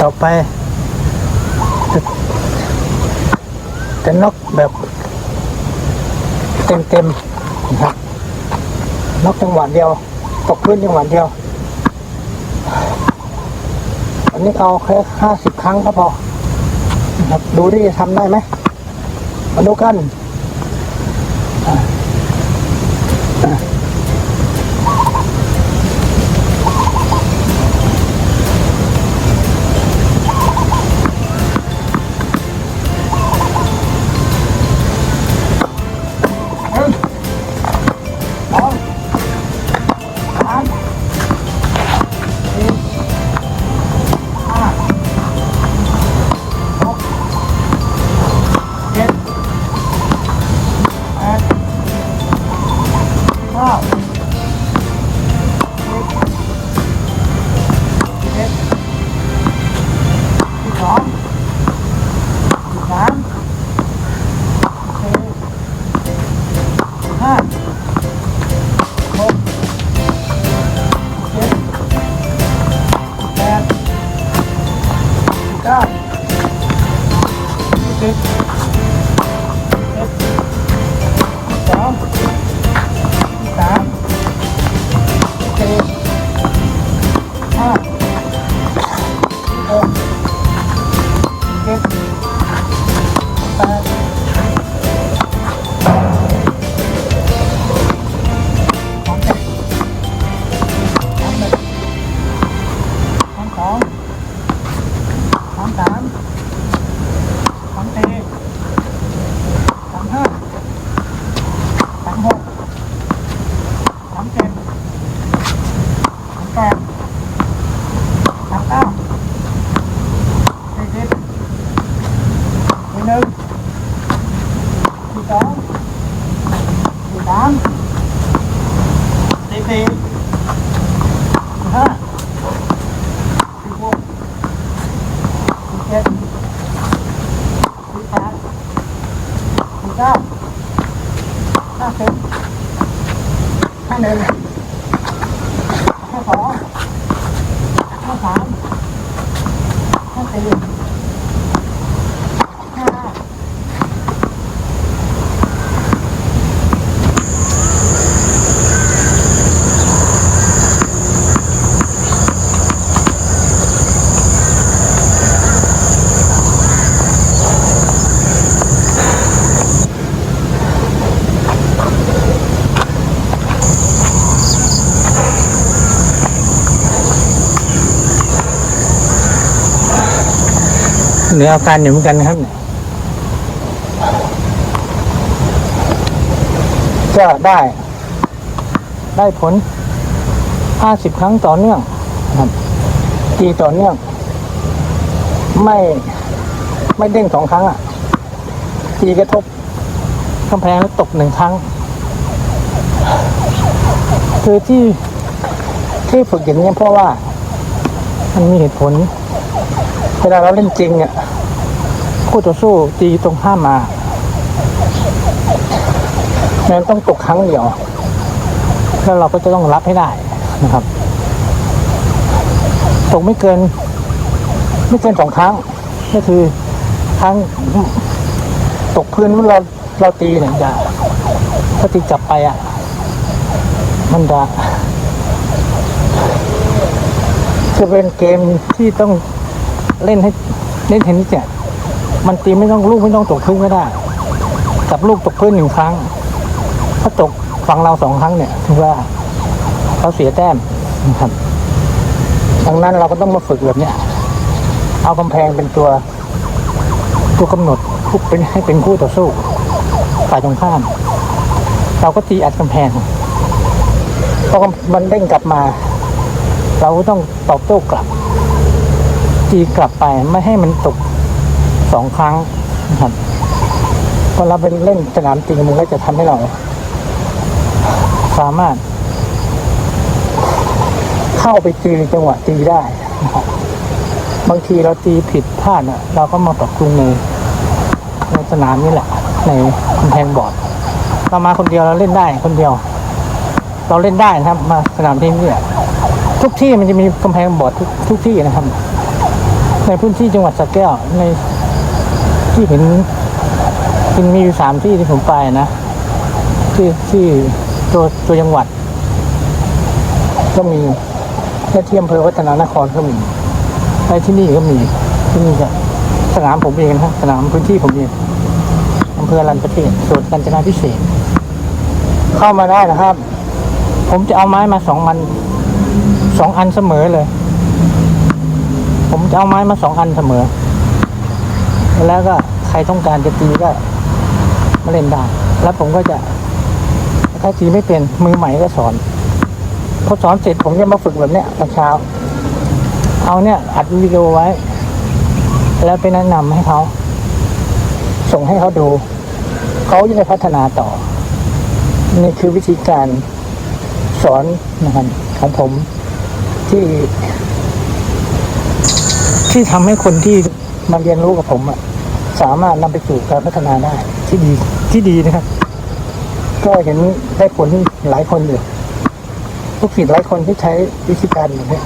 ต่อไป จะนกแบบเต็มๆนะครับนกจังหวะเดียวตกพื้นจังหวะเดียว อันนี้เอาแค่ห้าสิบครั้งก็พอนะครับดูที่จะทำได้ไหมมาดูกัน สามสามสามสี่สามห้าสามหกสามเจ็ดสามแปดสามเก้าสี่สิบสี่หนึ่งสี่สองสี่สาม สี่สี่สี่ห้าสี่หกสี่เจ็ดสี่แปดสี่เก้าห้าสิบห้าหนึ่งห้าสองห้าสามห้าสี่ เหนืออาการอยู่เหมือนกันครับ ก็ได้ ได้ผล 50 ครั้งต่อเนื่องครับตีต่อเนื่อง ไม่ ไม่เด้งสองครั้งอะตีกระทบกำแพงแล้วตกหนึ่งครั้ง คือที่ที่ฝึกอย่างนี้เพราะว่า มันมีเหตุผล วลาเราเล่นจริงเนี่ยคู่ต่อสู้ตีตรงข้ามมาแม้นต้องตกครั้งเดียว แล้วเราก็จะต้องรับให้ได้นะครับ ตกไม่เกิน ไม่เกินสองครั้ง ก็คือครั้งตกพื้นเราเราตีเนี่ยจะถ้าตีจับไปอะ มันจะจะเป็นเกมที่ต้อง เล่นให้เล่นเทนนิสเนี่ยมันตีไม่ต้องลูกไม่ต้องตกพื้นก็ได้จับลูกตกพื้นหนึ่งครั้ง ถ้าตกฝั่งเราสองครั้งเนี่ยถือว่าเราเสียแต้มนะครับดังนั้นเราก็ต้องมาฝึกแบบเนี้ยเอากำแพงเป็นตัวตัวกำหนดคู่เป็นให้เป็นคู่ต่อสู้ฝ่ายตรงข้าม เราก็ตีอัดกำแพงพอมันเด้งกลับมา เราก็ต้องตอบโต้กลับ ตีกลับไปไม่ให้มันตกสองครั้งนะครับพอเราไปเล่นสนามจริงมันก็จะทำให้เรา สามารถ เข้าไปตีจังหวะตีได้นะครับบางทีเราตีผิดพลาดอะ เราก็มาปรับปรุงในในสนามนี่แหละ ในกำแพงบอร์ดเรามาคนเดียวเราเล่นได้คนเดียว เราเล่นได้นะครับ มาสนามที่นี่ทุกที่มันจะมีกำแพงบอร์ดทุกทุกที่นะครับ ในพื้นที่จังหวัดสระแก้วในที่เห็นมันมีอยู่สามที่ที่ผมไปนะ ที่ที่ตัวตัวจังหวัด ก็มีและที่อำเภอวัฒนานครก็มีและที่นี่ก็มีที่นี่ก็สนามผมเองนะครับสนามพื้นที่ผมเองอำเภอรันประเทศส่วนกาญจนาพิเศษ เข้ามาได้นะครับ ผมจะเอาไม้มาสองมันสองอันเสมอเลย ผมจะเอาไม้มาสองอันเสมอ แล้วก็ใครต้องการจะตีก็มาเล่นได้ แล้วผมก็จะถ้าตีไม่เป็นมือใหม่ก็สอน พอสอนเสร็จผมจะมาฝึกแบบเนี้ยตอนเช้า เอาเนี่ยอัดวิดีโอไว้ แล้วไปแนะนำให้เขา ส่งให้เขาดู เขาจะได้พัฒนาต่อ นี่คือวิธีการสอนนะครับของผมที่ ที่ทำให้คนที่มาเรียนรู้กับผมอะสามารถนำไปสู่การพัฒนาได้ ที่ดีที่ดีนะครับ ก็เห็นได้ผลหลายคนอยู่ลูกศิดหลายคนที่ใช้วิธีการอย่างนี้